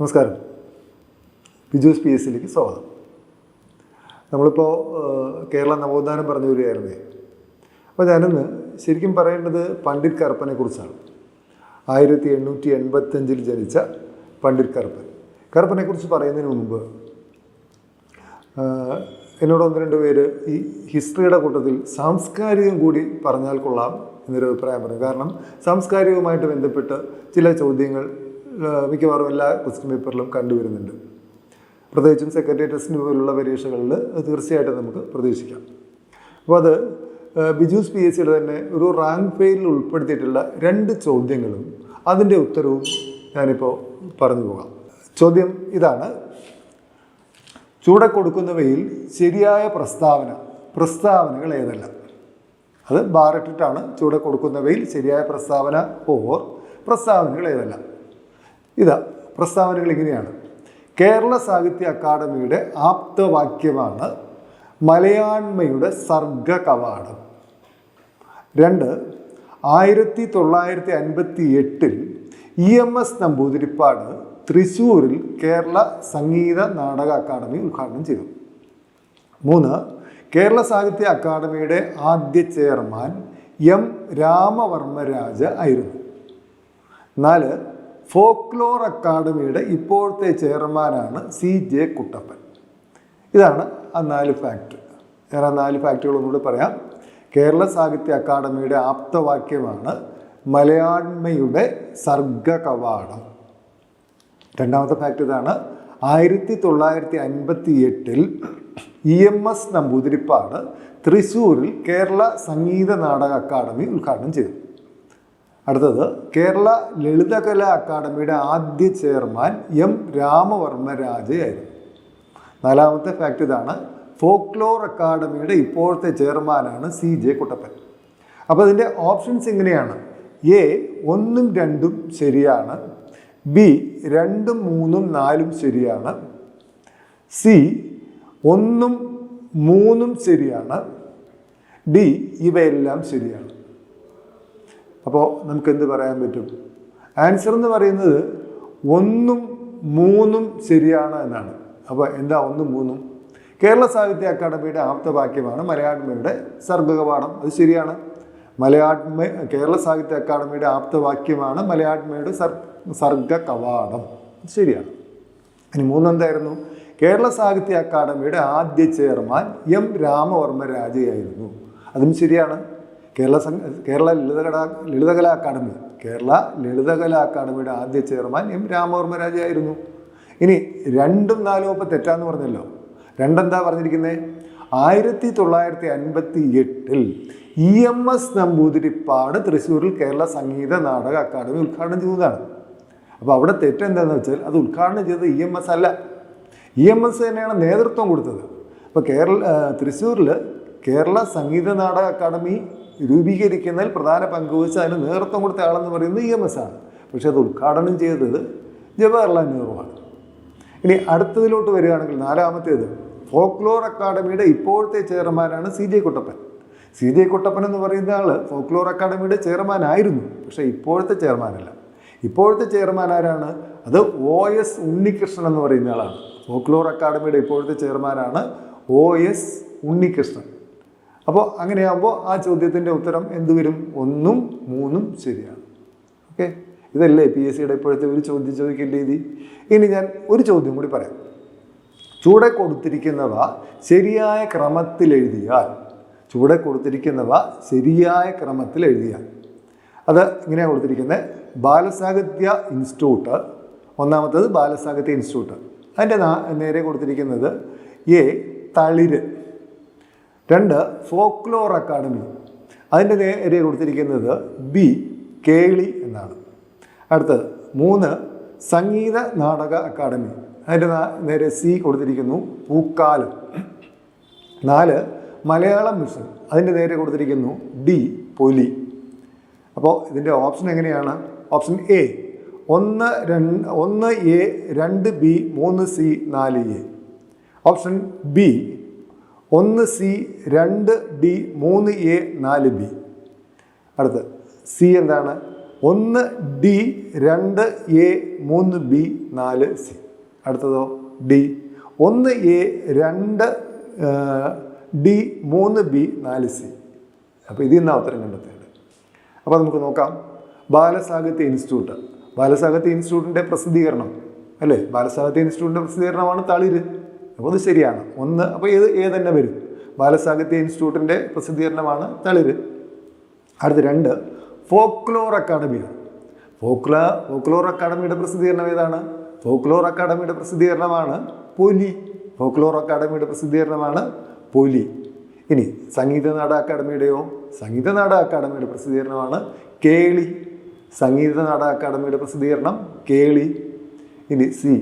നമസ്കാരം. Biju's P S സിയിലേക്ക് സ്വാഗതം. നമ്മളിപ്പോൾ കേരള നവോത്ഥാനം പറഞ്ഞു വരികയായിരുന്നു. അപ്പോൾ ഞാനിന്ന് ശരിക്കും പറയേണ്ടത് പണ്ഡിറ്റ് കറുപ്പനെ കുറിച്ചാണ്. ആയിരത്തി എണ്ണൂറ്റി എൺപത്തഞ്ചിൽ ജനിച്ച പണ്ഡിറ്റ് കറുപ്പൻ. കറുപ്പനെ കുറിച്ച് പറയുന്നതിന് മുമ്പ് എന്നോട് ഒന്ന് രണ്ട് പേര് ഈ ഹിസ്റ്ററിയുടെ കൂട്ടത്തിൽ സാംസ്കാരികം കൂടി പറഞ്ഞാൽ കൊള്ളാം എന്നൊരു അഭിപ്രായം പറഞ്ഞു. കാരണം സാംസ്കാരികവുമായിട്ട് ബന്ധപ്പെട്ട് ചില ചോദ്യങ്ങൾ മിക്കവാറും എല്ലാ ക്വസ്റ്റ്യൻ പേപ്പറിലും കണ്ടുവരുന്നുണ്ട്. പ്രത്യേകിച്ചും സെക്രട്ടറി ടെസ്റ്റിന് പോലുള്ള പരീക്ഷകളിൽ തീർച്ചയായിട്ടും നമുക്ക് പ്രതീക്ഷിക്കാം. അപ്പോൾ അത് ബിജുസ് പി എസ് സിയുടെ തന്നെ ഒരു റാങ്ക് ഫെയിലിൽ ഉൾപ്പെടുത്തിയിട്ടുള്ള രണ്ട് ചോദ്യങ്ങളും അതിന്റെ ഉത്തരവും ഞാനിപ്പോൾ പറഞ്ഞു പോകാം. ചോദ്യം ഇതാണ്. ചൂട കൊടുക്കുന്നവയിൽ ശരിയായ പ്രസ്താവന പ്രസ്താവനകൾ ഏതല്ല? അത് ബാറിട്ടിട്ടാണ് ചൂട കൊടുക്കുന്നവയിൽ ശരിയായ പ്രസ്താവന ഓർ പ്രസ്താവനകൾ ഏതെല്ലാം? ഇതാ പ്രസ്താവനകൾ ഇങ്ങനെയാണ്. കേരള സാഹിത്യ അക്കാദമിയുടെ ആപ്തവാക്യമാണ് മലയാണ്മയുടെ സർഗ കവാടം രണ്ട് ആയിരത്തി തൊള്ളായിരത്തി അൻപത്തി എട്ടിൽ ഇ എം എസ് നമ്പൂതിരിപ്പാട് തൃശൂരിൽ കേരള സംഗീത നാടക അക്കാദമി ഉദ്ഘാടനം ചെയ്തു. മൂന്ന് കേരള സാഹിത്യ അക്കാദമിയുടെ ആദ്യ ചെയർമാൻ എം രാമവർമ്മരാജ ആയിരുന്നു. നാല് ഫോക്ലോർ അക്കാദമിയുടെ ഇപ്പോഴത്തെ ചെയർമാനാണ് സി ജെ കുട്ടപ്പൻ. ഇതാണ് ആ നാല് ഫാക്ട് ഞാൻ ആ നാല് ഫാക്റ്റുകൾ ഒന്നുകൂടി പറയാം. കേരള സാഹിത്യ അക്കാദമിയുടെ ആപ്തവാക്യമാണ് മലയാണ്മയുടെ സർഗ കവാടം രണ്ടാമത്തെ ഫാക്ട് ഇതാണ് ആയിരത്തി തൊള്ളായിരത്തി അൻപത്തി എട്ടിൽ ഇ എം എസ് നമ്പൂതിരിപ്പാട് തൃശ്ശൂരിൽ കേരള സംഗീത നാടക അക്കാദമി ഉദ്ഘാടനം ചെയ്തു. അടുത്തത് കേരള ലളിതകലാ അക്കാദമിയുടെ ആദ്യ ചെയർമാൻ എം രാമവർമ്മ രാജയായിരുന്നു നാലാമത്തെ ഫാക്റ്റ് ഇതാണ് ഫോക്ലോർ അക്കാദമിയുടെ ഇപ്പോഴത്തെ ചെയർമാനാണ് സി ജെ കുട്ടപ്പൻ. അപ്പോൾ ഇതിന്റെ ഓപ്ഷൻസ് ഇങ്ങനെയാണ്. എ ഒന്നും രണ്ടും ശരിയാണ്. ബി രണ്ടും മൂന്നും നാലും ശരിയാണ്. സി ഒന്നും മൂന്നും ശരിയാണ്. ഡി ഇവയെല്ലാം ശരിയാണ്. അപ്പോൾ നമുക്ക് എന്ത് പറയാൻ പറ്റും? ആൻസർ എന്ന് പറയുന്നത് ഒന്നും മൂന്നും ശരിയാണ് എന്നാണ്. അപ്പോൾ എന്താ ഒന്നും മൂന്നും? കേരള സാഹിത്യ അക്കാദമിയുടെ ആപ്തവാക്യമാണ് മലയാണ്മയുടെ സർഗകവാടം അത് ശരിയാണ്. മലയാണ്മ കേരള സാഹിത്യ അക്കാദമിയുടെ ആപ്തവാക്യമാണ് മലയാണ്മയുടെ സർ സർഗ കവാടം ശരിയാണ്. ഇനി മൂന്നെന്തായിരുന്നു കേരള സാഹിത്യ അക്കാദമിയുടെ ആദ്യ ചെയർമാൻ എം രാമവർമ്മ രാജയായിരുന്നു അതും ശരിയാണ്. കേരള സംഘ കേരള ലളിതകലാ ലളിതകലാ അക്കാദമി. കേരള ലളിതകലാ അക്കാദമിയുടെ ആദ്യ ചെയർമാൻ എം രാമവർമ്മ രാജയായിരുന്നു ഇനി രണ്ടും നാലും ഇപ്പം തെറ്റാന്ന് പറഞ്ഞല്ലോ. രണ്ടെന്താ പറഞ്ഞിരിക്കുന്നത് ആയിരത്തി തൊള്ളായിരത്തി അൻപത്തി എട്ടിൽ ഇ എം എസ് നമ്പൂതിരിപ്പാട് തൃശ്ശൂരിൽ കേരള സംഗീത നാടക അക്കാദമി ഉദ്ഘാടനം ചെയ്തതാണ്. അപ്പോൾ അവിടെ തെറ്റെന്താണെന്ന് വെച്ചാൽ അത് ഉദ്ഘാടനം ചെയ്തത് ഇ എം എസ് അല്ല. ഇ എം എസ് തന്നെയാണ് നേതൃത്വം കൊടുത്തത്. അപ്പോൾ കേരള തൃശ്ശൂരിൽ കേരള സംഗീത നാടക അക്കാദമി രൂപീകരിക്കുന്നതിൽ പ്രധാന പങ്കുവച്ച അതിന് നേതൃത്വം കൊടുത്ത ആളെന്ന് പറയുന്നത് ഇ എം എസ് ആണ്. പക്ഷേ അത് ഉദ്ഘാടനം ചെയ്തത് ജവഹർലാൽ നെഹ്റുവാണ് ഇനി അടുത്തതിലോട്ട് വരികയാണെങ്കിൽ നാലാമത്തേത് ഫോക്ലോർ അക്കാഡമിയുടെ ഇപ്പോഴത്തെ ചെയർമാനാണ് C J Kuttappan. C J Kuttappan എന്ന് പറയുന്ന ആൾ ഫോക്ലോർ അക്കാഡമിയുടെ ചെയർമാൻ ആയിരുന്നു പക്ഷേ ഇപ്പോഴത്തെ ചെയർമാനല്ല ഇപ്പോഴത്തെ ചെയർമാൻ ആരാണ്? അത് ഒ എസ് ഉണ്ണികൃഷ്ണൻ എന്ന് പറയുന്ന ആളാണ്. ഫോക്ലോർ അക്കാഡമിയുടെ ഇപ്പോഴത്തെ ചെയർമാനാണ് ഒ എസ് ഉണ്ണികൃഷ്ണൻ. അപ്പോൾ അങ്ങനെയാകുമ്പോൾ ആ ചോദ്യത്തിന്റെ ഉത്തരം എന്ത് വരും? ഒന്നും മൂന്നും ശരിയാണ്. ഓക്കെ? ഇതല്ലേ പി എസ് സിയുടെ ഇപ്പോഴത്തെ ഒരു ചോദ്യം ചോദിക്കേണ്ട രീതി? ഇനി ഞാൻ ഒരു ചോദ്യം കൂടി പറയാം. ചൂടെ കൊടുത്തിരിക്കുന്നവ ശരിയായ ക്രമത്തിൽ എഴുതിയാൽ ചൂടെ കൊടുത്തിരിക്കുന്നവ ശരിയായ ക്രമത്തിൽ എഴുതിയാൽ. അത് ഇങ്ങനെയാണ് കൊടുത്തിരിക്കുന്നത് ബാലസാഹിത്യ ഇൻസ്റ്റിറ്റ്യൂട്ട്. ഒന്നാമത്തത് ബാലസാഹിത്യ ഇൻസ്റ്റിറ്റ്യൂട്ട്. അതിന്റെ നേരെ കൊടുത്തിരിക്കുന്നത് എ തളിര്. രണ്ട് ഫോക്ലോർ അക്കാഡമി അതിന്റെ നേരെ കൊടുത്തിരിക്കുന്നത് ബി കേളി എന്നാണ്. അടുത്തത് മൂന്ന് സംഗീത നാടക അക്കാദമി അതിന്റെ നേരെ സി കൊടുത്തിരിക്കുന്നു പൂക്കാലം. നാല് മലയാളം മിഷൻ അതിന്റെ നേരെ കൊടുത്തിരിക്കുന്നു ഡി പൊലി. അപ്പോൾ ഇതിന്റെ ഓപ്ഷൻ എങ്ങനെയാണ്? ഓപ്ഷൻ എ ഒന്ന് രണ്ട് ഒന്ന് എ രണ്ട് ബി മൂന്ന് സി നാല് എ ഓപ്ഷൻ ബി ഒന്ന് സി രണ്ട് ഡി മൂന്ന് എ നാല് ബി. അടുത്ത് സി എന്താണ്? ഒന്ന് ഡി രണ്ട് എ മൂന്ന് ബി നാല് സി. അടുത്തതോ? ഡി. ഒന്ന് എ രണ്ട് ഡി മൂന്ന് ബി നാല് സി. അപ്പോൾ ഇതിൽ നിന്നാണ് ഉത്തരം കണ്ടെത്തേണ്ടത്. അപ്പോൾ നമുക്ക് നോക്കാം. ബാലസാഹിത്യ ഇൻസ്റ്റിറ്റ്യൂട്ട്. ബാലസാഹിത്യ ഇൻസ്റ്റിറ്റ്യൂട്ടിന്റെ പ്രസിദ്ധീകരണം. അല്ലേ? ബാലസാഹിത്യ ഇൻസ്റ്റിറ്റ്യൂട്ടിന്റെ പ്രസിദ്ധീകരണമാണ് തളിര്. അപ്പോൾ അത് ശരിയാണ്. ഒന്ന് അപ്പോൾ ഏത് ഏത് തന്നെ വരും. ബാലസാഹിത്യ ഇൻസ്റ്റിറ്റ്യൂട്ടിന്റെ പ്രസിദ്ധീകരണമാണ് തളിര്. അടുത്ത രണ്ട് ഫോക്ലോർ അക്കാഡമിയാണ്. ഫോക്ല ഫോക്ലോർ അക്കാഡമിയുടെ പ്രസിദ്ധീകരണം ഏതാണ്? ഫോക്ലോർ അക്കാഡമിയുടെ പ്രസിദ്ധീകരണമാണ് പൊലി. ഫോക്ലോർ അക്കാഡമിയുടെ പ്രസിദ്ധീകരണമാണ് പൊലി. ഇനി സംഗീത നാട അക്കാഡമിയുടെയോ? സംഗീത നാട അക്കാഡമിയുടെ പ്രസിദ്ധീകരണമാണ് കേളി. സംഗീത നാട അക്കാഡമിയുടെ പ്രസിദ്ധീകരണം കേളി. ഇനി സി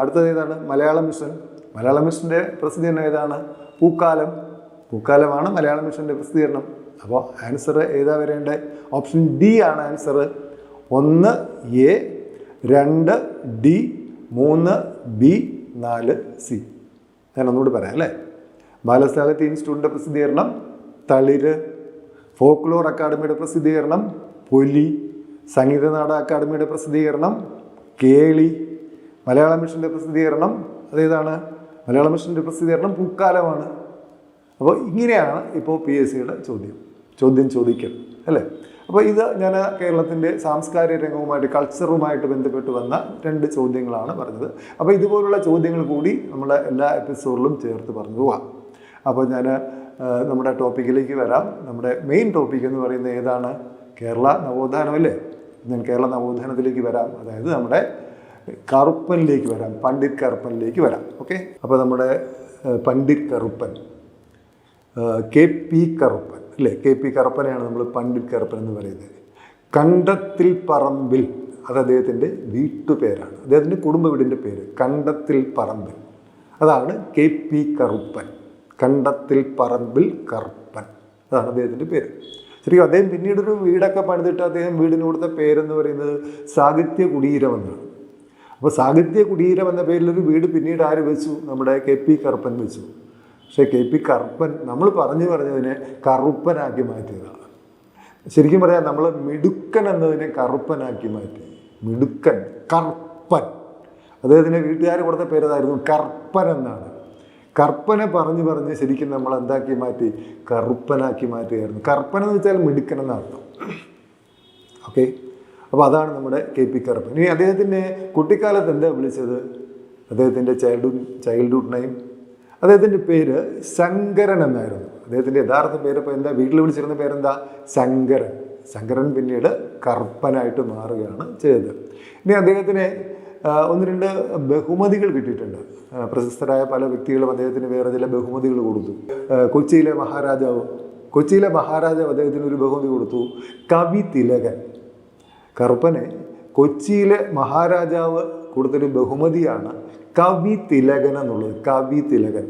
അടുത്തത് ഏതാണ്? മലയാളം മിഷൻ. മലയാളം മിഷന്റെ പ്രസിദ്ധീകരണം ഏതാണ്? പൂക്കാലം. പൂക്കാലമാണ് മലയാള മിഷന്റെ പ്രസിദ്ധീകരണം. അപ്പോൾ ആൻസർ ഏതാ വരേണ്ടത്? ഓപ്ഷൻ ഡി ആണ് ആൻസർ ഒന്ന് എ രണ്ട് ഡി മൂന്ന് ബി നാല് സി ഞാൻ ഒന്നുകൂടി പറയാം അല്ലേ? ബാലസാഹിത്യ ഇൻസ്റ്റിറ്റ്യൂട്ടിന്റെ പ്രസിദ്ധീകരണം തളിര്. ഫോക്ലോർ അക്കാഡമിയുടെ പ്രസിദ്ധീകരണം പൊലി. സംഗീത നാട അക്കാഡമിയുടെ പ്രസിദ്ധീകരണം കേളി. മലയാള മിഷന്റെ പ്രസിദ്ധീകരണം അതേതാണ്? മലയാള മിഷന്റെ പ്രസിദ്ധീകരണം പൂക്കാലമാണ് അപ്പോൾ ഇങ്ങനെയാണ് ഇപ്പോൾ പി എസ് സിയുടെ ചോദ്യം. ചോദ്യം ചോദിക്കൽ അല്ലേ? അപ്പോൾ ഇത് ഞാൻ കേരളത്തിന്റെ സാംസ്കാരിക രംഗവുമായിട്ട് കൾച്ചറുമായിട്ട് ബന്ധപ്പെട്ട് വന്ന രണ്ട് ചോദ്യങ്ങളാണ് പറഞ്ഞത്. അപ്പോൾ ഇതുപോലുള്ള ചോദ്യങ്ങൾ കൂടി നമ്മൾ എല്ലാ എപ്പിസോഡിലും ചേർത്ത് പറഞ്ഞു പോവാം. അപ്പോൾ ഞാൻ നമ്മുടെ ടോപ്പിക്കിലേക്ക് വരാം. നമ്മുടെ മെയിൻ ടോപ്പിക് എന്ന് പറയുന്നത് ഏതാണ്? കേരള നവോത്ഥാനമല്ലേ ഞാൻ കേരള നവോത്ഥാനത്തിലേക്ക് വരാം. അതായത് നമ്മുടെ കറുപ്പനിലേക്ക് വരാം പണ്ഡിറ്റ് കറുപ്പനിലേക്ക് വരാം ഓക്കെ അപ്പോൾ നമ്മുടെ പണ്ഡിറ്റ് കറുപ്പൻ കെ പി കറുപ്പൻ അല്ലേ? കെ പി കറുപ്പനെയാണ് നമ്മൾ പണ്ഡിറ്റ് കറുപ്പൻ എന്ന് പറയുന്നത്. കണ്ടത്തിൽ പറമ്പിൽ അത് അദ്ദേഹത്തിന്റെ വീട്ടുപേരാണ്. അദ്ദേഹത്തിന്റെ കുടുംബ വീടിന്റെ പേര് കണ്ടത്തിൽ പറമ്പിൽ. അതാണ് കെ പി കറുപ്പൻ കണ്ടത്തിൽ പറമ്പിൽ കറുപ്പൻ അതാണ് അദ്ദേഹത്തിന്റെ പേര്. ശരിക്കും അദ്ദേഹം പിന്നീടൊരു വീടൊക്കെ പണിതിട്ട് അദ്ദേഹം വീടിന് കൊടുത്ത പേരെന്ന് പറയുന്നത് സാഹിത്യ കുടീരം എന്നാണ്. അപ്പോൾ സാഹിത്യ കുടീരം എന്ന പേരിലൊരു വീട് പിന്നീട് ആര് വെച്ചു? നമ്മുടെ കെ പി കറുപ്പൻ വെച്ചു. പക്ഷേ കെ പി കറുപ്പൻ നമ്മൾ പറഞ്ഞു പറഞ്ഞതിനെ കറുപ്പനാക്കി മാറ്റിയതാണ്. ശരിക്കും പറയാം നമ്മൾ മിടുക്കൻ എന്നതിനെ കറുപ്പനാക്കി മാറ്റി. മിടുക്കൻ കറുപ്പൻ. അദ്ദേഹത്തിന്റെ വീട്ടുകാർ കൊടുത്ത പേരതായിരുന്നു? കർപ്പൻ എന്നാണ്. കർപ്പനെ പറഞ്ഞു പറഞ്ഞ് ശരിക്കും നമ്മൾ എന്താക്കി മാറ്റി? കറുപ്പനാക്കി മാറ്റുകയായിരുന്നു. കർപ്പൻ എന്ന് വെച്ചാൽ മിടുക്കൻ എന്നർത്ഥം ഓക്കെ? അപ്പോൾ അതാണ് നമ്മുടെ കെ പി കറുപ്പൻ ഇനി അദ്ദേഹത്തിന്റെ കുട്ടിക്കാലത്ത് എന്താ വിളിച്ചത്? അദ്ദേഹത്തിന്റെ ചൈൽഡ്ഹുഡ് ചൈൽഡ്ഹുഡ് നെയിം അദ്ദേഹത്തിന്റെ പേര് ശങ്കരൻ എന്നായിരുന്നു. അദ്ദേഹത്തിന്റെ യഥാർത്ഥ പേര് ഇപ്പോൾ എന്താ? വീട്ടിൽ വിളിച്ചിരുന്ന പേരെന്താ? ശങ്കരൻ. ശങ്കരൻ പിന്നീട് കറുപ്പനായിട്ട് മാറുകയാണ് ചെയ്തത്. ഇനി അദ്ദേഹത്തിന് ഒന്ന് രണ്ട് ബഹുമതികൾ കിട്ടിയിട്ടുണ്ട്. പ്രശസ്തരായ പല വ്യക്തികളും അദ്ദേഹത്തിന് വേറെ ചില ബഹുമതികൾ കൊടുത്തു. കൊച്ചിയിലെ മഹാരാജാവ്. കൊച്ചിയിലെ മഹാരാജാവ് അദ്ദേഹത്തിന് ഒരു ബഹുമതി കൊടുത്തു. കവി തിലകൻ. കറുപ്പനെ കൊച്ചിയിലെ മഹാരാജാവ് കൊടുത്തൊരു ബഹുമതിയാണ് കവി തിലകൻ എന്നുള്ളത് കവി തിലകൻ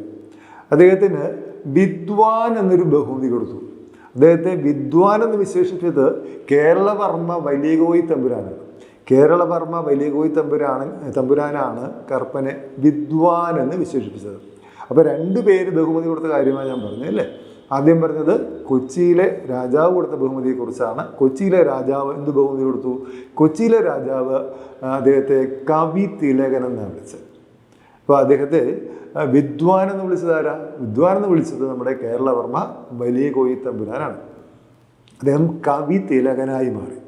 അദ്ദേഹത്തിന് വിദ്വാൻ എന്നൊരു ബഹുമതി കൊടുത്തു. അദ്ദേഹത്തെ വിദ്വാൻ എന്ന് വിശേഷിച്ചത് കേരളവർമ്മ വലിയകോയി തമ്പുരാനാണ്. കേരളവർമ്മ വലിയകോയി തമ്പുരാണ് തമ്പുരാനാണ് കറുപ്പനെ വിദ്വാൻ എന്ന് വിശേഷിപ്പിച്ചത്. അപ്പോൾ രണ്ട് പേര് ബഹുമതി കൊടുത്ത കാര്യമാണ് ഞാൻ പറഞ്ഞത് അല്ലേ? ആദ്യം പറഞ്ഞത് കൊച്ചിയിലെ രാജാവ് കൊടുത്ത ബഹുമതിയെക്കുറിച്ചാണ്. കൊച്ചിയിലെ രാജാവ് എന്ത് ബഹുമതി കൊടുത്തു? കൊച്ചിയിലെ രാജാവ് അദ്ദേഹത്തെ കവി തിലകൻ എന്നാണ് വിളിച്ചത് അപ്പോൾ അദ്ദേഹത്തെ വിദ്വാൻ എന്ന് വിളിച്ചത് ആരാ? വിദ്വാൻ എന്ന് വിളിച്ചത് നമ്മുടെ കേരളവർമ്മ വലിയ കോയി തമ്പുരാനാണ്. അദ്ദേഹം കവി തിലകനായി മാറി.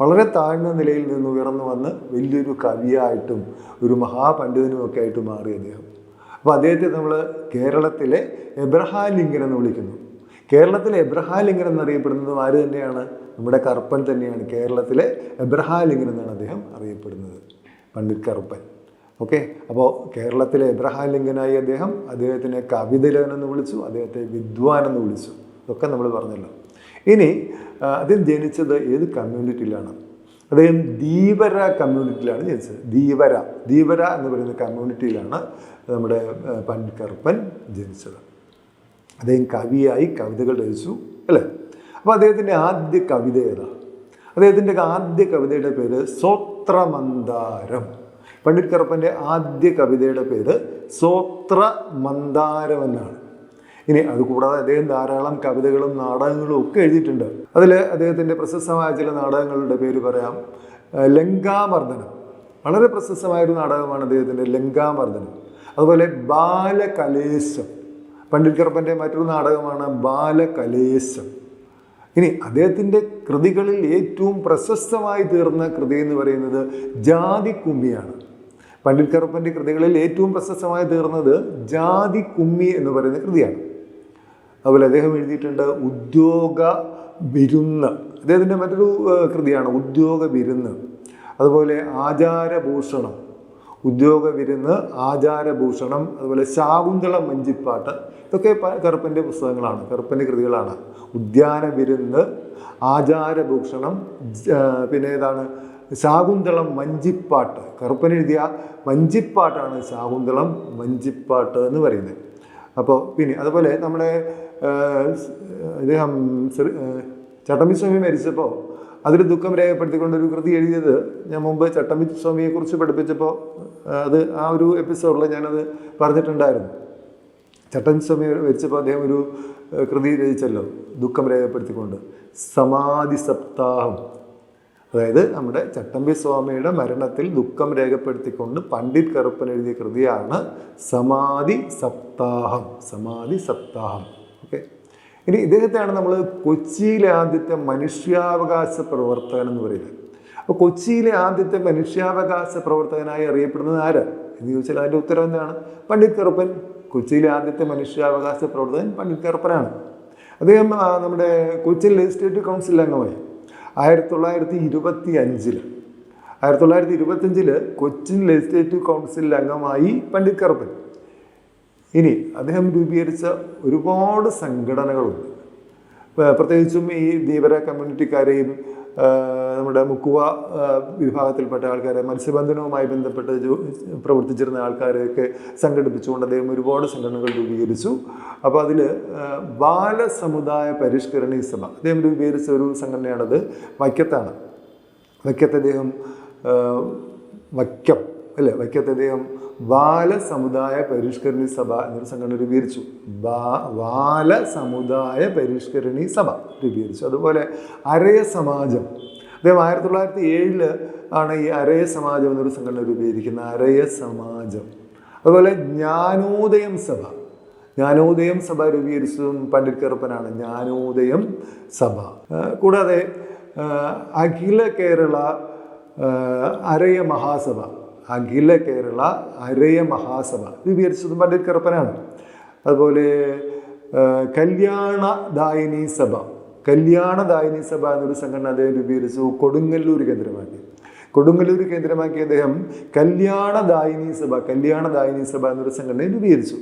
വളരെ താഴ്ന്ന നിലയിൽ നിന്ന് ഉയർന്നു വന്ന് വലിയൊരു കവിയായിട്ടും ഒരു മഹാപണ്ഡിതനുമൊക്കെ ആയിട്ട് മാറി അദ്ദേഹം. അപ്പോൾ അദ്ദേഹത്തെ നമ്മൾ കേരളത്തിലെ എബ്രഹാം ലിംഗൻ എന്ന് വിളിക്കുന്നു. കേരളത്തിലെ എബ്രഹാം ലിംഗൻ എന്നറിയപ്പെടുന്നതും ആര് തന്നെയാണ്? നമ്മുടെ കറുപ്പൻ തന്നെയാണ്. കേരളത്തിലെ എബ്രഹാം ലിംഗൻ എന്നാണ് അദ്ദേഹം അറിയപ്പെടുന്നത്. പണ്ഡിറ്റ് കറുപ്പൻ. ഓക്കെ? അപ്പോൾ കേരളത്തിലെ എബ്രഹാം ലിംഗനായി അദ്ദേഹം അദ്ദേഹത്തിനെ കവിതലൻ എന്ന് വിളിച്ചു അദ്ദേഹത്തെ വിദ്വാൻ എന്ന് വിളിച്ചു. ഇതൊക്കെ നമ്മൾ പറഞ്ഞല്ലോ. ഇനി അദ്ദേഹം ജനിച്ചത് ഏത് കമ്മ്യൂണിറ്റിയിലാണ്? അദ്ദേഹം ധീവര കമ്മ്യൂണിറ്റിയിലാണ് ജനിച്ചത്. ധീവര ധീവര എന്ന് പറയുന്ന കമ്മ്യൂണിറ്റിയിലാണ് നമ്മുടെ പണ്ഡിറ്റ് കറുപ്പൻ ജനിച്ചത്. അദ്ദേഹം കവിയായി കവിതകൾ രചിച്ചു അല്ലേ? അപ്പോൾ അദ്ദേഹത്തിന്റെ ആദ്യ കവിത ഏതാ? അദ്ദേഹത്തിന്റെ ആദ്യ കവിതയുടെ പേര് സ്വത്രമന്ദാരം പണ്ഡിറ്റ് കറുപ്പന്റെ ആദ്യ കവിതയുടെ പേര് സ്വത്രമന്ദാരം എന്നാണ്. ഇനി അതുകൂടാതെ അദ്ദേഹം ധാരാളം കവിതകളും നാടകങ്ങളും ഒക്കെ എഴുതിയിട്ടുണ്ട്. അതിൽ അദ്ദേഹത്തിന്റെ പ്രശസ്തമായ ചില നാടകങ്ങളുടെ പേര് പറയാം ലങ്കാമർദ്ദനം. വളരെ പ്രശസ്തമായൊരു നാടകമാണ് അദ്ദേഹത്തിന്റെ ലങ്കാമർദ്ദനം. അതുപോലെ ബാലകലേശം. പണ്ഡിറ്റ് കറുപ്പന്റെ മറ്റൊരു നാടകമാണ് ബാലകലേശം. ഇനി അദ്ദേഹത്തിന്റെ കൃതികളിൽ ഏറ്റവും പ്രശസ്തമായി തീർന്ന കൃതി എന്ന് പറയുന്നത് ജാതി കുമ്മിയാണ് പണ്ഡിറ്റ് കറുപ്പന്റെ കൃതികളിൽ ഏറ്റവും പ്രശസ്തമായി തീർന്നത് ജാതി കുമ്മി എന്ന് പറയുന്ന കൃതിയാണ്. അതുപോലെ അദ്ദേഹം എഴുതിയിട്ടുണ്ട് ഉദ്യോഗ വിരുന്ന്. അദ്ദേഹത്തിന്റെ മറ്റൊരു കൃതിയാണ് ഉദ്യോഗ വിരുന്ന്. അതുപോലെ ആചാരഭൂഷണം. ഉദ്യോഗ വിരുന്ന് ആചാരഭൂഷണം അതുപോലെ ശാകുന്തള മഞ്ചിപ്പാട്ട് ഇതൊക്കെ കറുപ്പന്റെ പുസ്തകങ്ങളാണ് കറുപ്പന്റെ കൃതികളാണ്. ഉദ്യാന വിരുന്ന് ആചാരഭൂഷണം പിന്നെ ഏതാണ്? ശാകുന്തളം മഞ്ചിപ്പാട്ട്. കറുപ്പൻ എഴുതിയ മഞ്ചിപ്പാട്ടാണ് ശാകുന്തളം മഞ്ചിപ്പാട്ട് എന്ന് പറയുന്നത്. അപ്പോൾ പിന്നെ അതുപോലെ നമ്മുടെ അദ്ദേഹം ഏഹ്, ചട്ടമ്പിസ്വാമി മരിച്ചപ്പോൾ അതിൽ ദുഃഖം രേഖപ്പെടുത്തിക്കൊണ്ട് ഒരു കൃതി എഴുതിയത് ഞാൻ മുമ്പ് ചട്ടമ്പിസ്വാമിയെക്കുറിച്ച് പഠിപ്പിച്ചപ്പോൾ അത് ആ ഒരു എപ്പിസോഡിൽ ഞാനത് പറഞ്ഞിട്ടുണ്ടായിരുന്നു. ചട്ടമ്പിസ്വാമി മരിച്ചപ്പോൾ അദ്ദേഹം ഒരു കൃതി രചിച്ചല്ലോ ദുഃഖം രേഖപ്പെടുത്തിക്കൊണ്ട്. സമാധി സപ്താഹം. അതായത് നമ്മുടെ ചട്ടമ്പി സ്വാമിയുടെ മരണത്തിൽ ദുഃഖം രേഖപ്പെടുത്തിക്കൊണ്ട് പണ്ഡിറ്റ് കറുപ്പൻ എഴുതിയ കൃതിയാണ് സമാധി സപ്താഹം. സമാധി സപ്താഹം. ഇനി ഇദ്ദേഹത്തെയാണ് നമ്മൾ കൊച്ചിയിലെ ആദ്യത്തെ മനുഷ്യാവകാശ പ്രവർത്തകൻ എന്ന് പറയുന്നത്. അപ്പോൾ കൊച്ചിയിലെ ആദ്യത്തെ മനുഷ്യാവകാശ പ്രവർത്തകനായി അറിയപ്പെടുന്നത് ആര്? എന്ന് ചോദിച്ചാൽ അതിന്റെ ഉത്തരം എന്താണ്? പണ്ഡിറ്റ് കറുപ്പൻ കൊച്ചിയിലെ ആദ്യത്തെ മനുഷ്യാവകാശ പ്രവർത്തകൻ പണ്ഡിറ്റ് കറുപ്പനാണ് അദ്ദേഹം നമ്മുടെ കൊച്ചിൻ ലെജിസ്ലേറ്റീവ് കൗൺസിൽ അംഗമായി. ആയിരത്തി തൊള്ളായിരത്തി ഇരുപത്തി അഞ്ചിൽ ആയിരത്തി തൊള്ളായിരത്തി ഇരുപത്തഞ്ചിൽ കൊച്ചിൻ ലെജിസ്ലേറ്റീവ് കൗൺസിൽ അംഗമായി പണ്ഡിറ്റ് കറുപ്പൻ ഇനി അദ്ദേഹം രൂപീകരിച്ച ഒരുപാട് സംഘടനകളുണ്ട്. പ്രത്യേകിച്ചും ഈ ധീവര കമ്മ്യൂണിറ്റിക്കാരെയും നമ്മുടെ മുക്കുവ വിഭാഗത്തിൽപ്പെട്ട ആൾക്കാരെ മത്സ്യബന്ധനവുമായി ബന്ധപ്പെട്ട് പ്രവർത്തിച്ചിരുന്ന ആൾക്കാരെയൊക്കെ സംഘടിപ്പിച്ചുകൊണ്ട് അദ്ദേഹം ഒരുപാട് സംഘടനകൾ രൂപീകരിച്ചു. അപ്പോൾ അതിൽ ബാലസമുദായ പരിഷ്കരണി സഭ അദ്ദേഹം രൂപീകരിച്ച ഒരു സംഘടനയാണത് വൈക്കത്താണ്. വൈക്കത്ത് അദ്ദേഹം വൈക്കം. അല്ലേ? വൈക്കത്ത് അദ്ദേഹം ബാല സമുദായ പരിഷ്കരണി സഭ എന്നൊരു സംഘടന രൂപീകരിച്ചു. ബാ ബാല സമുദായ പരിഷ്കരണി സഭ രൂപീകരിച്ചു. അതുപോലെ അരയ സമാജം. അദ്ദേഹം ആയിരത്തി തൊള്ളായിരത്തി ഏഴിൽ ആണ് ഈ അരയ സമാജം എന്നൊരു സംഘടന രൂപീകരിക്കുന്നത്. അരയ സമാജം. അതുപോലെ ജ്ഞാനോദയം സഭ. ജ്ഞാനോദയം സഭ രൂപീകരിച്ചതും പണ്ഡിറ്റ് കറുപ്പനാണ് ജ്ഞാനോദയം സഭ. കൂടാതെ അഖില കേരള അരയ മഹാസഭ. അഖില കേരള അരയ മഹാസഭ. രൂപീകരിച്ചതും പണ്ഡിറ്റ് കറുപ്പനാണ്. അതുപോലെ കല്യാണദായിനി സഭ. കല്യാണദായിനി സഭ എന്നൊരു സംഘടന അദ്ദേഹം രൂപീകരിച്ചു. കൊടുങ്ങല്ലൂർ കേന്ദ്രമാക്കി. കൊടുങ്ങല്ലൂർ കേന്ദ്രമാക്കി അദ്ദേഹം കല്യാണദായിനി സഭ കല്യാണദായിനി സഭ എന്നൊരു സംഘടന രൂപീകരിച്ചു.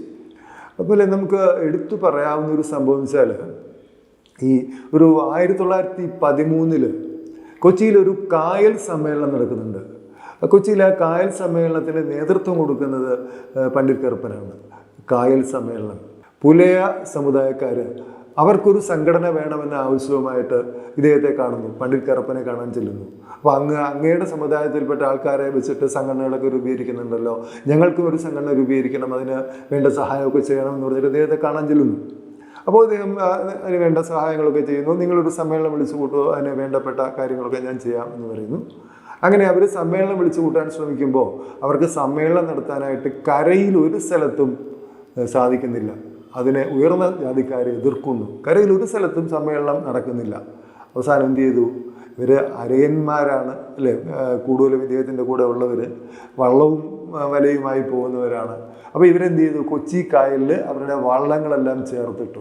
അതുപോലെ നമുക്ക് എടുത്തു പറയാവുന്ന ഒരു സംഭവം വെച്ചാൽ ഈ ഒരു ആയിരത്തി തൊള്ളായിരത്തി പതിമൂന്നിൽ കൊച്ചിയിൽ ഒരു കായൽ സമ്മേളനം നടക്കുന്നുണ്ട്. ആ കായൽ സമ്മേളനത്തിന് നേതൃത്വം കൊടുക്കുന്നത് പണ്ഡിറ്റ് കറുപ്പനാണ്. കായൽ സമ്മേളനം. പുലയ സമുദായക്കാർ അവർക്കൊരു സംഘടന വേണമെന്ന ആവശ്യവുമായിട്ട് ഇദ്ദേഹത്തെ കാണുന്നു പണ്ഡിറ്റ് കറുപ്പനെ കാണാൻ ചെല്ലുന്നു. അപ്പോൾ അങ്ങ് അങ്ങയുടെ സമുദായത്തിൽപ്പെട്ട ആൾക്കാരെ വെച്ചിട്ട് സംഘടനകളൊക്കെ രൂപീകരിക്കുന്നുണ്ടല്ലോ. ഞങ്ങൾക്കും ഒരു സംഘടന രൂപീകരിക്കണം അതിന് വേണ്ട സഹായമൊക്കെ ചെയ്യണം എന്ന് പറഞ്ഞിട്ട് ഇദ്ദേഹത്തെ കാണാൻ ചെല്ലുന്നു. അപ്പോൾ അദ്ദേഹം അതിന് വേണ്ട സഹായങ്ങളൊക്കെ ചെയ്യുന്നു. നിങ്ങളൊരു സമ്മേളനം വിളിച്ചു കൂട്ടുമോ അതിന് വേണ്ടപ്പെട്ട കാര്യങ്ങളൊക്കെ ഞാൻ ചെയ്യാം എന്ന് പറയുന്നു. അങ്ങനെ അവർ സമ്മേളനം വിളിച്ചു കൂട്ടാൻ ശ്രമിക്കുമ്പോൾ അവർക്ക് സമ്മേളനം നടത്താനായിട്ട് കരയിൽ ഒരു സ്ഥലത്തും സാധിക്കുന്നില്ല. അതിനെ ഉയർന്ന ജാതിക്കാരെ എതിർക്കുന്നു. കരയിൽ ഒരു സ്ഥലത്തും സമ്മേളനം നടക്കുന്നില്ല. അവസാനം എന്ത് ചെയ്തു? ഇവർ അരയന്മാരാണ് അല്ലേ? കൂടുതലും ഇദ്ദേഹത്തിന്റെ കൂടെ ഉള്ളവർ വള്ളവും വലയുമായി പോകുന്നവരാണ്. അപ്പോൾ ഇവരെന്ത് ചെയ്തു? കൊച്ചി കായലിൽ അവരുടെ വള്ളങ്ങളെല്ലാം ചേർത്തിട്ടു.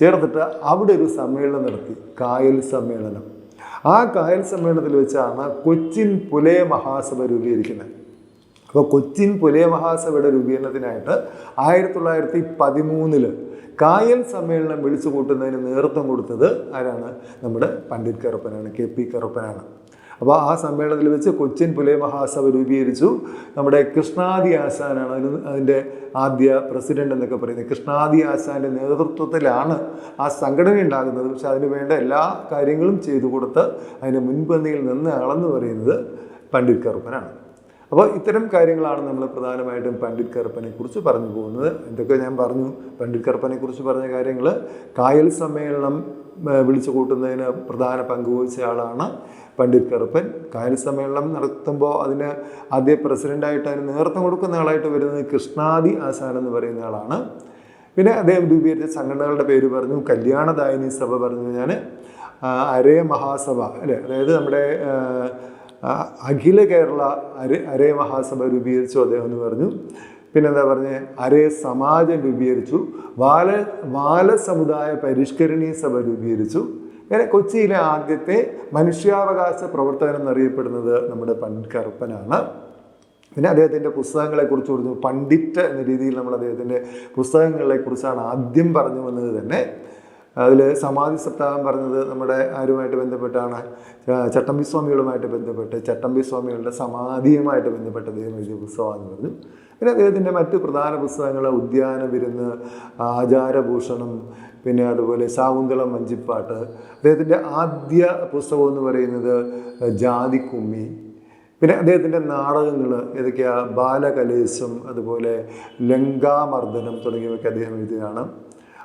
ചേർത്തിട്ട് അവിടെ ഒരു സമ്മേളനം നടത്തി. കായൽ സമ്മേളനം. ആ കായൽ സമ്മേളനത്തിൽ വെച്ചാണ് കൊച്ചിൻ പുലയ മഹാസഭ രൂപീകരിക്കുന്നത്. അപ്പോൾ കൊച്ചിൻ പുലയ മഹാസഭയുടെ രൂപീകരണത്തിനായിട്ട് ആയിരത്തി തൊള്ളായിരത്തി പതിമൂന്നിൽ കായൽ സമ്മേളനം വിളിച്ചു കൂട്ടുന്നതിന് നേതൃത്വം കൊടുത്തത് ആരാണ്? നമ്മുടെ പണ്ഡിറ്റ് കറുപ്പനാണ് കെ പി കറുപ്പനാണ്. അപ്പോൾ ആ സമ്മേളനത്തിൽ വെച്ച് കൊച്ചിൻ പുലയ മഹാസഭ രൂപീകരിച്ചു. നമ്മുടെ കൃഷ്ണാദി ആശാനാണ് അതിന് അതിന്റെ ആദ്യ പ്രസിഡന്റ് എന്നൊക്കെ പറയുന്നത്. കൃഷ്ണാദി ആശാന്റെ നേതൃത്വത്തിലാണ് ആ സംഘടന ഉണ്ടാകുന്നത്. പക്ഷെ അതിന് വേണ്ട എല്ലാ കാര്യങ്ങളും ചെയ്തു കൊടുത്ത് അതിന്റെ മുൻപന്തിയിൽ നിന്ന് ആളെന്ന് പറയുന്നത് പണ്ഡിറ്റ് കറുപ്പനാണ് അപ്പോൾ ഇത്തരം കാര്യങ്ങളാണ് നമ്മൾ പ്രധാനമായിട്ടും പണ്ഡിറ്റ് കറുപ്പനെക്കുറിച്ച് പറഞ്ഞു പോകുന്നത്. എന്തൊക്കെ ഞാൻ പറഞ്ഞു? പണ്ഡിറ്റ് കറുപ്പനെക്കുറിച്ച് പറഞ്ഞ കാര്യങ്ങൾ കായൽ സമ്മേളനം വിളിച്ചു കൂട്ടുന്നതിന് പ്രധാന പങ്കുവഹിച്ച ആളാണ് പണ്ഡിറ്റ് കറുപ്പൻ കായൽ സമ്മേളനം നടത്തുമ്പോൾ അതിന് ആദ്യ പ്രസിഡന്റായിട്ട് അതിന് നേതൃത്വം കൊടുക്കുന്ന ആളായിട്ട് വരുന്നത് കൃഷ്ണാദി ആശാൻ എന്ന് പറയുന്ന ആളാണ്. പിന്നെ അദ്ദേഹം രൂപീകരിച്ച സംഘടനകളുടെ പേര് പറഞ്ഞു കല്യാണദായിനി സഭ പറഞ്ഞു ഞാൻ. അരേ മഹാസഭ അല്ലേ? അതായത് നമ്മുടെ അഖില കേരള അര അരേ മഹാസഭ രൂപീകരിച്ചു അദ്ദേഹം എന്ന് പറഞ്ഞു. പിന്നെന്താ പറഞ്ഞ്? അരേ സമാജം രൂപീകരിച്ചു. ബാല സമുദായ പരിഷ്കരണീയ സഭ രൂപീകരിച്ചു. അങ്ങനെ കൊച്ചിയിലെ ആദ്യത്തെ മനുഷ്യാവകാശ പ്രവർത്തകൻ എന്നറിയപ്പെടുന്നത് നമ്മുടെ പണ്ഡിറ്റ് പിന്നെ അദ്ദേഹത്തിന്റെ പുസ്തകങ്ങളെക്കുറിച്ച് പറഞ്ഞു. പണ്ഡിറ്റ് എന്ന രീതിയിൽ നമ്മൾ അദ്ദേഹത്തിന്റെ പുസ്തകങ്ങളെക്കുറിച്ചാണ് ആദ്യം പറഞ്ഞു വന്നത് തന്നെ. അതിൽ സമാധി സപ്താഹം പറഞ്ഞത് നമ്മുടെ ആരുമായിട്ട് ബന്ധപ്പെട്ടാണ്? ചട്ടമ്പി സ്വാമികളുമായിട്ട് ബന്ധപ്പെട്ട് ചട്ടമ്പി സ്വാമികളുടെ സമാധിയുമായിട്ട് ബന്ധപ്പെട്ട് അദ്ദേഹം എഴുതിയ പുസ്തകമാണെന്ന് പറഞ്ഞു. പിന്നെ അദ്ദേഹത്തിന്റെ മറ്റ് പ്രധാന പുസ്തകങ്ങൾ ഉദ്യാന വിരുന്ന് ആചാരഭൂഷണം പിന്നെ അതുപോലെ ശാകുന്തളം മഞ്ചിപ്പാട്ട്. അദ്ദേഹത്തിന്റെ ആദ്യ പുസ്തകം എന്ന് പറയുന്നത് ജാതിക്കുമ്മി. പിന്നെ അദ്ദേഹത്തിന്റെ നാടകങ്ങൾ ഏതൊക്കെയാ? ബാലകലേശം അതുപോലെ ലങ്കാമർദ്ദനം തുടങ്ങിയവയൊക്കെ അദ്ദേഹം എഴുതിയതാണ്.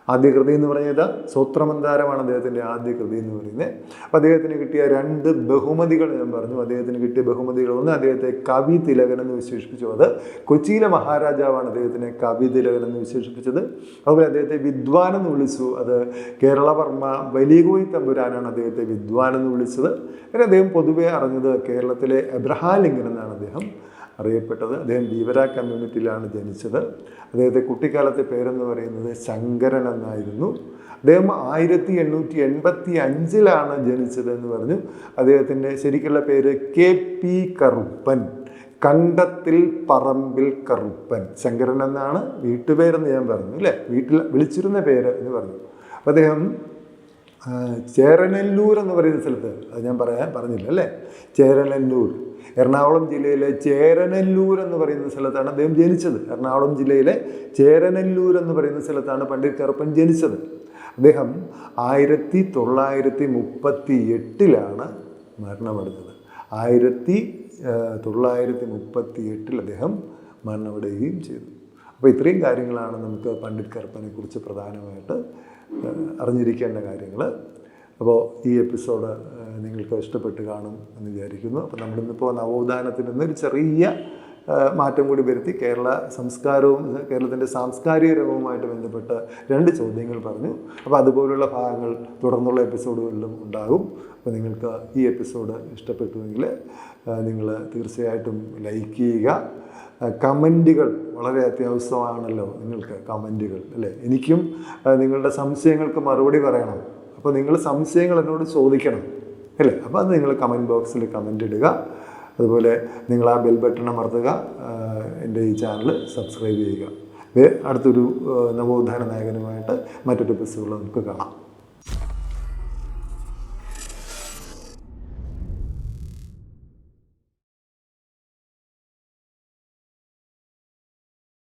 ആദ്യ കൃതി എന്ന് പറയുന്നത് സൂത്രമന്താരമാണ് അദ്ദേഹത്തിന്റെ ആദ്യ കൃതി എന്ന് പറയുന്നത്. അപ്പോൾ അദ്ദേഹത്തിന് കിട്ടിയ രണ്ട് ബഹുമതികൾ ഞാൻ പറഞ്ഞു. അദ്ദേഹത്തിന് കിട്ടിയ ബഹുമതികൾ ഒന്ന് അദ്ദേഹത്തെ കവി തിലകൻ എന്ന് വിശേഷിപ്പിച്ചു. അത് കൊച്ചിയിലെ മഹാരാജാവാണ് അദ്ദേഹത്തിനെ കവി തിലകൻ എന്ന് വിശേഷിപ്പിച്ചത്. അതുപോലെ അദ്ദേഹത്തെ വിദ്വാൻ എന്ന് വിളിച്ചു. അത് കേരളവർമ്മ വലിയകോയി തമ്പുരാനാണ് അദ്ദേഹത്തെ വിദ്വാൻ എന്ന് വിളിച്ചത്. പിന്നെ അദ്ദേഹം പൊതുവെ അറിഞ്ഞത് കേരളത്തിലെ എബ്രഹാലിംഗൻ എന്നാണ് അദ്ദേഹം. അറിയപ്പെട്ടത്. അദ്ദേഹം ബീവര കമ്മ്യൂണിറ്റിയിലാണ് ജനിച്ചത്. അദ്ദേഹത്തെ കുട്ടിക്കാലത്തെ പേരെന്ന് പറയുന്നത് ശങ്കരൻ എന്നായിരുന്നു. അദ്ദേഹം ആയിരത്തി എണ്ണൂറ്റി എൺപത്തി അഞ്ചിലാണ് ജനിച്ചതെന്ന് പറഞ്ഞു. അദ്ദേഹത്തിന്റെ ശരിക്കുള്ള പേര് കെ പി കറുപ്പൻ കണ്ടത്തിൽ പറമ്പിൽ കറുപ്പൻ. ശങ്കരൻ എന്നാണ് വീട്ടുപേരെന്ന് ഞാൻ പറഞ്ഞു അല്ലേ? വീട്ടിൽ വിളിച്ചിരുന്ന പേര് എന്ന് പറഞ്ഞു. അപ്പം അദ്ദേഹം ചേരനെല്ലൂർ എന്ന് പറയുന്ന സ്ഥലത്ത് അത് ഞാൻ പറയാൻ പറഞ്ഞില്ല അല്ലേ? ചേരനെല്ലൂർ. എറണാകുളം ജില്ലയിലെ ചേരനെല്ലൂർ എന്ന് പറയുന്ന സ്ഥലത്താണ് അദ്ദേഹം ജനിച്ചത്. എറണാകുളം ജില്ലയിലെ ചേരനെല്ലൂർ എന്ന് പറയുന്ന സ്ഥലത്താണ് പണ്ഡിറ്റ് കറുപ്പൻ ജനിച്ചത്. അദ്ദേഹം ആയിരത്തി തൊള്ളായിരത്തി മുപ്പത്തി എട്ടിലാണ് മരണമടഞ്ഞത്. ആയിരത്തി തൊള്ളായിരത്തി മുപ്പത്തി എട്ടിൽ അദ്ദേഹം മരണമടയുകയും ചെയ്തു. അപ്പോൾ ഇത്രയും കാര്യങ്ങളാണ് നമുക്ക് പണ്ഡിറ്റ് കറുപ്പനെ കുറിച്ച് പ്രധാനമായിട്ട് അറിഞ്ഞിരിക്കേണ്ട കാര്യങ്ങൾ അപ്പോൾ ഈ എപ്പിസോഡ് നിങ്ങൾക്ക് ഇഷ്ടപ്പെട്ട് കാണും എന്ന് വിചാരിക്കുന്നു. അപ്പോൾ നമ്മളിന്നിപ്പോൾ നവോത്ഥാനത്തിൽ നിന്നൊരു ചെറിയ മാറ്റം കൂടി വരുത്തി കേരള സംസ്കാരവും കേരളത്തിന്റെ സാംസ്കാരിക രംഗവുമായിട്ട് ബന്ധപ്പെട്ട് രണ്ട് ചോദ്യങ്ങൾ പറഞ്ഞു. അപ്പോൾ അതുപോലുള്ള ഭാഗങ്ങൾ തുടർന്നുള്ള എപ്പിസോഡുകളിലും ഉണ്ടാകും. അപ്പോൾ നിങ്ങൾക്ക് ഈ എപ്പിസോഡ് ഇഷ്ടപ്പെട്ടുവെങ്കിൽ നിങ്ങൾ തീർച്ചയായിട്ടും ലൈക്ക് ചെയ്യുക. കമന്റുകൾ വളരെ അത്യാവശ്യമാണല്ലോ നിങ്ങൾക്ക് കമന്റുകൾ അല്ലേ? എനിക്കും നിങ്ങളുടെ സംശയങ്ങൾക്ക് മറുപടി പറയണം. അപ്പോൾ നിങ്ങൾ സംശയങ്ങൾ എന്നോട് ചോദിക്കണം അല്ലേ? അപ്പോൾ അത് നിങ്ങൾ കമന്റ് ബോക്സിൽ കമന്റ് ഇടുക. അതുപോലെ നിങ്ങൾ ആ ബെൽ ബട്ടൺ അമർത്തുക എന്റെ ഈ ചാനൽ സബ്സ്ക്രൈബ് ചെയ്യുക. അടുത്തൊരു നവോത്ഥാന നായകനുമായിട്ട് മറ്റൊരു എപ്പിസോഡിൽ നമുക്ക് കാണാം.